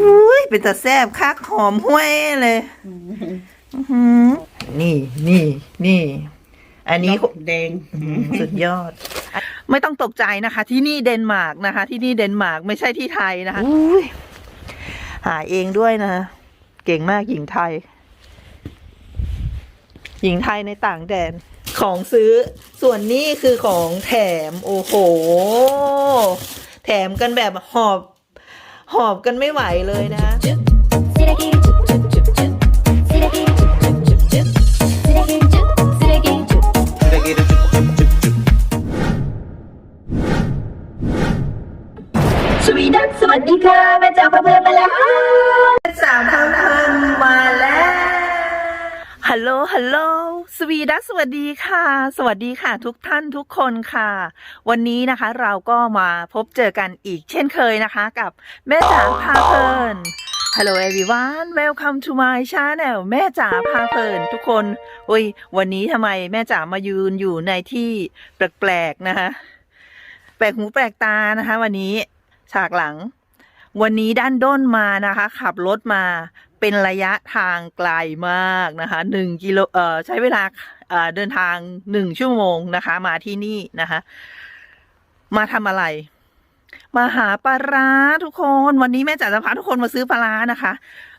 อุ้ยเป็นตาแซบคักหอมห้วยเลยอื้อหือนี่นี่นี่ อันนี้ แดงอืมสุดยอด ไม่ต้องตกใจนะคะ ที่นี่เดนมาร์กนะคะ ที่นี่เดนมาร์กไม่ใช่ที่ไทยนะคะอุ้ยหาเองด้วยนะ เก่งมากหญิงไทย หญิงไทยในต่างแดนของซื้อส่วนนี้คือของแถม โอ้โห แถมกันแบบหอบ หอบกันไม่ไหวเลยนะสวีดัสสวัสดีค่ะแม่จ๋าเพื่อนมาแล้วสาวเท่าทันมาแล้วฮัลโหลฮัลโหล สวีดัสสวัสดีค่ะ สวัสดีค่ะ ทุกท่านทุกคนค่ะ วันนี้นะคะเราก็มาพบเจอกันอีกเช่นเคยนะคะ กับแม่จ๋าพาเพลิน Hello everyone welcome to my channel แม่จ๋าพาเพลินทุกคนอุ้ยวันนี้ทำไมแม่จ๋ามายืนอยู่ในที่แปลกๆนะคะแปลกหูแปลกตานะคะ วันนี้ฉากหลัง วันนี้ด้านด้นมานะคะ ขับรถมา เป็นระยะทางไกลมากนะคะหนึ่งกิโลเอ่อใช้เวลาเอ่อเดินทางหนึ่งชั่วโมงนะคะ มาที่นี่นะคะ มาทำอะไร มาหาปลาร้าทุกคนวันนี้แม่จ๋าจะพาทุกคนมาซื้อปลาร้านะคะ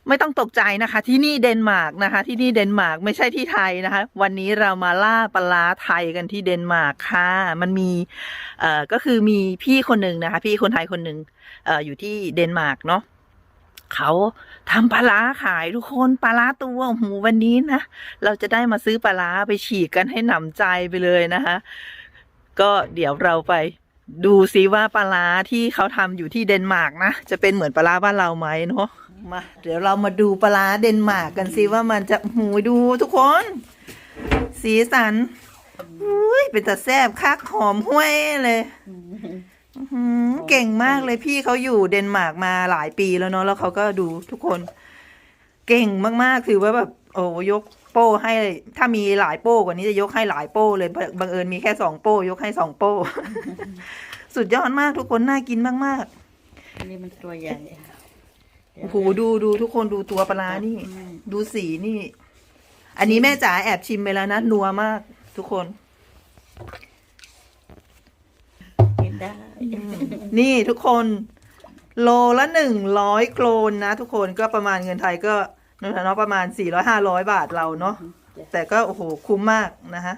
ไม่ต้องตกใจนะคะ ที่นี่เดนมาร์กนะคะ ที่นี่เดนมาร์กไม่ใช่ที่ไทยนะคะ วันนี้เรามาล่าปลาร้าไทยกันที่เดนมาร์กค่ะ มันมีเอ่อก็คือมีพี่คนหนึ่งนะคะ พี่คนไทยคนหนึ่งเอ่ออยู่ที่เดนมาร์กเนาะ เขาทำปลาร้าขายทุกคนปลาร้าตัวโอ้โหวันนี้นะ เราจะได้มาซื้อปลาร้าไปฉีกกันให้หนำใจไปเลยนะคะ ก็เดี๋ยวเราไปดูซิว่าปลาร้าที่เขาทำอยู่ที่เดนมาร์กนะ จะเป็นเหมือนปลาร้าบ้านเราไหมเนาะมาเดี๋ยวเรามาดูปลาร้าเดนมาร์กกันซิว่ามันจะหูดูทุกคน สีสันอุ้ยเป็นตาแซบคักหอมห้วยเลยอือ เก่งมากเลยพี่เขาอยู่เดนมาร์กมาหลายปีแล้วเนาะแล้วเขาก็ดูทุกคน เก่งมากๆถือว่าแบบโอ้ยกโป้ให้ถ้ามีหลายโป้กว่านี้จะยกให้หลายโป้เลยบังบังเอิญมีแค่สองโป้ยกให้สองโป้ สุดยอดมากทุกคนน่ากินมากอันนี้มันตัวใหญ่ๆโอ้โหดูดูทุกคนดูตัวปลาร้านี่ ดูสีนี่ อันนี้แม่จ๋าแอบชิมไปแล้วนะนัวมาก ทุกคนกิน ได้ นี่ทุกคนโลละหนึ่งร้อยโครนนะ ทุกคนก็ประมาณเงินไทยก็นั่นแหละเนาะประมาณสี่ร้อยห้าร้อยบาทเราเนาะแต่ก็โอ้โหคุ้มมากนะฮะ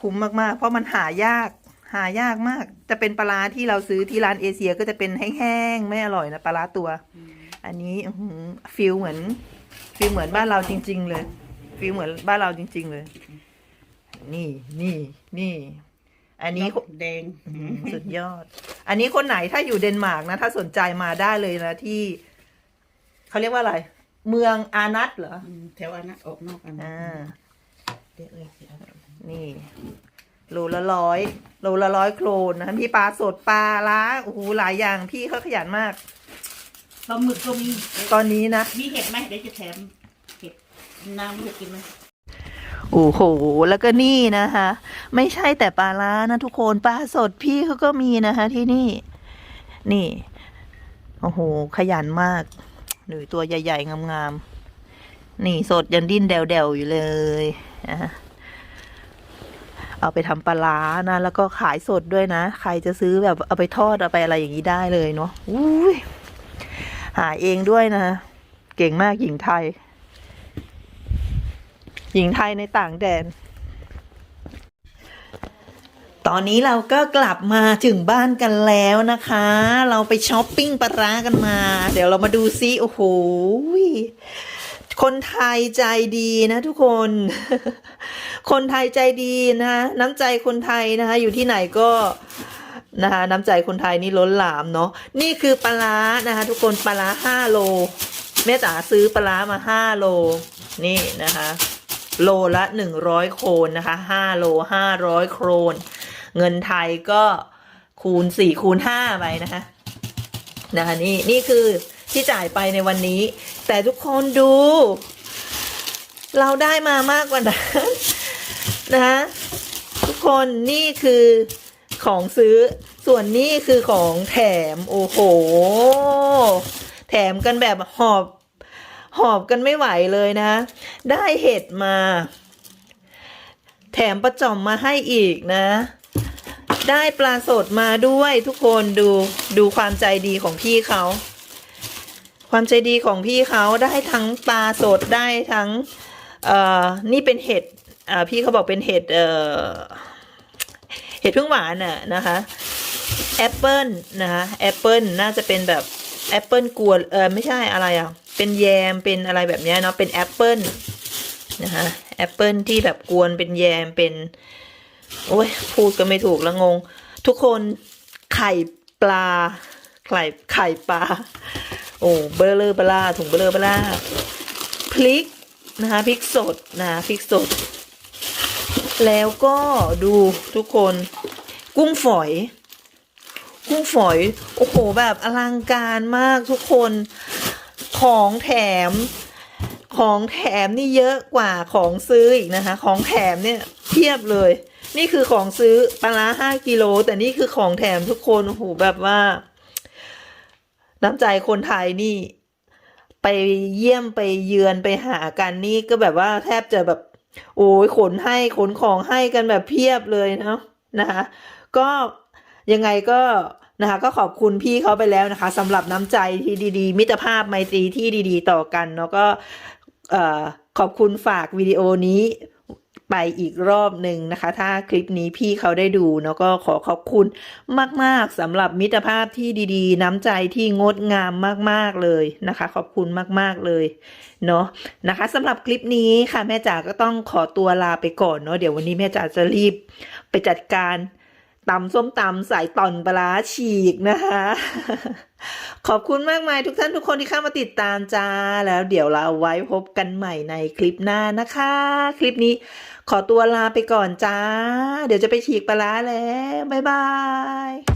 คุ้มมากๆ เพราะมันหายากหายากมาก จะเป็นปลาร้าที่เราซื้อที่ร้านเอเชียก็จะเป็นแห้งๆไม่อร่อยนะปลาร้าตัว อันนี้อื้อหือฟิลเหมือนฟิลเหมือนบ้านเราจริง ๆ เลยฟิลเหมือนบ้านเราจริง ๆ เลย นี่นี่นี่ อันนี้แดงอืมสุดยอด อันนี้คนไหนถ้าอยู่เดนมาร์กนะ ถ้าสนใจมาได้เลยนะที่ เขาเรียกว่าอะไร เมืองอานัตเหรออืมแถวอันนั้นออกนอกอันนั้นอ่าเดี๋ยวเลยเดี๋ยวเลยนี่โลละร้อยโลละร้อยโครนนะพี่ปลาสดปลาล้าโอ้โหหลายอย่างพี่เขาขยันมากปลาหมึกก็มีตอนนี้นะมีเห็ดไหมเดี๋ยวจะแถมเห็ดน้ำจะกินไหม โอ้โห แล้วก็นี่นะคะ ไม่ใช่แต่ปลาล้านะทุกคนปลาสดพี่เขาก็มีนะคะที่นี่ นี่ โอ้โห ขยันมากหนูตัวใหญ่ ๆ งามๆ นี่สดยันดิ้นเดวๆอยู่เลยนะเอาไปทำปลาล้านะ แล้วก็ขายสดด้วยนะ ใครจะซื้อแบบเอาไปทอด เอาไปอะไรอย่างนี้ได้เลยเนาะอุ้ยหาเองด้วยนะ เก่งมากหญิงไทย หญิงไทยในต่างแดน ตอนนี้เราก็กลับมาถึงบ้านกันแล้วนะคะ เราไปช้อปปิ้งปลาร้ากันมา เดี๋ยวเรามาดูซิโอ้โหคนไทยใจดีนะทุกคน คนไทยใจดีนะน้ำใจคนไทยนะคะ อยู่ที่ไหนก็นะคะน้ำใจคนไทยนี่ล้นหลามเนาะนี่คือปลาร้านะคะ ทุกคนปลาร้าห้าโลแม่จ๋าซื้อปลาร้ามาห้าโล นี่นะคะ โลละหนึ่งร้อยโครนนะคะห้าโลห้าร้อยโครน เงินไทยก็คูณสี่คูณห้าไปนะคะ นะคะนี่นี่คือที่จ่ายไปในวันนี้ แต่ทุกคนดู เราได้มามากกว่านั้นนะคะทุกคนนี่คือของซื้อส่วนนี้คือของแถม โอ้โห แถมกันแบบหอบ หอบกันไม่ไหวเลยนะ ได้เห็ดมา แถมประจอมมาให้อีกนะ ได้ปลาสดมาด้วยทุกคนดูดูความใจดีของพี่เขาความใจดีของพี่เขาได้ทั้งปลาสดได้ทั้งเอ่อนี่เป็นเห็ดอ่าพี่เขาบอกเป็นเห็ดเอ่อเห็ดพึ่งหวานน่ะนะคะแอปเปิลนะคะแอปเปิลน่าจะเป็นแบบแอปเปิลกวนเออไม่ใช่อะไรอะ เป็นแยมเป็นอะไรแบบนี้เนาะเป็นแอปเปิลนะคะแอปเปิลที่แบบกวนเป็นแยมเป็น โอ้ยพูดก็ไม่ถูกแล้วงง ทุกคนไข่ปลา ไข่ไข่ปลา โอ้เบลเลอร์เบล่าถุงเบลเลอร์เบล่าพริกนะคะพริกสดนะะพริกสด แล้วก็ดูทุกคนกุ้งฝอย กุ้งฝอย โอ้โห แบบอลังการมากทุกคน ของแถม ของแถมนี่เยอะกว่าของซื้ออีกนะคะ ของแถมเนี่ยเทียบเลย นี่คือของซื้อปลาห้ากิโล แต่นี่คือของแถมทุกคนโอ้โหแบบว่า น้ำใจคนไทยนี่ ไปเยี่ยมไปเยือนไปหากันนี่ก็แบบว่าแทบจะแบบ โอ้ยขนให้ขนของให้กันแบบเพียบเลยเนาะนะคะ ก็ยังไงก็ นะคะ ก็ขอบคุณพี่เขาไปแล้วนะคะสำหรับน้ำใจที่ดีๆ มิตรภาพไมตรีที่ดีๆ ต่อกันเนาะก็ขอบคุณฝากวิดีโอนี้ไปอีกรอบหนึ่งนะคะ ถ้าคลิปนี้พี่เขาได้ดูเนาะก็ขอขอบคุณมาก ๆสำหรับมิตรภาพที่ดีๆ น้ำใจที่งดงามมากๆเลยนะคะ ขอบคุณมากๆเลยเนาะนะคะสำหรับคลิปนี้ค่ะแม่จ๋าก็ต้องขอตัวลาไปก่อนเนาะเดี๋ยววันนี้แม่จ๋าจะรีบไปจัดการ ตำส้มตำใส่ตอนปลาฉีกนะคะ ขอบคุณมากมายทุกท่านทุกคนที่เข้ามาติดตามจ้า แล้วเดี๋ยวเราไว้พบกันใหม่ในคลิปหน้านะคะ คลิปนี้ขอตัวลาไปก่อนจ้า เดี๋ยวจะไปฉีกปลาแล้ว บ๊ายบาย